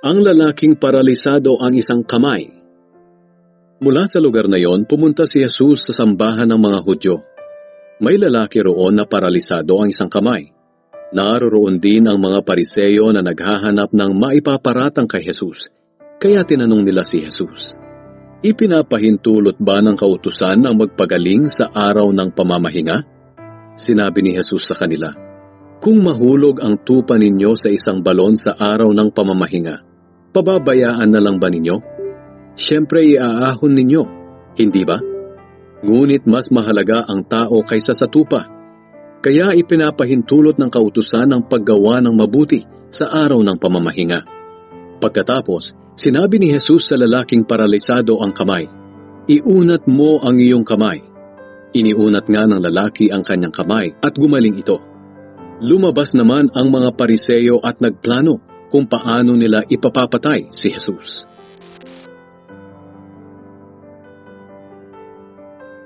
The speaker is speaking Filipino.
Ang lalaking paralisado ang isang kamay. Mula sa lugar na yon, pumunta si Jesus sa sambahan ng mga Hudyo. May lalaki roon na paralisado ang isang kamay. Naroroon din ang mga pariseyo na naghahanap ng maipaparatang kay Jesus. Kaya tinanong nila si Jesus, Ipinapahintulot ba ng kautusan ang magpagaling sa araw ng pamamahinga? Sinabi ni Jesus sa kanila, Kung mahulog ang tupa ninyo sa isang balon sa araw ng pamamahinga, pababayaan na lang ba ninyo? Siyempre iaahon ninyo, hindi ba? Ngunit mas mahalaga ang tao kaysa sa tupa. Kaya ipinapahintulot ng kautusan ang paggawa ng mabuti sa araw ng pamamahinga. Pagkatapos, sinabi ni Jesus sa lalaking paralisado ang kamay, Iunat mo ang iyong kamay. Iniunat nga ng lalaki ang kanyang kamay at gumaling ito. Lumabas naman ang mga pariseyo at nagplano kung paano nila ipapapatay si Jesus.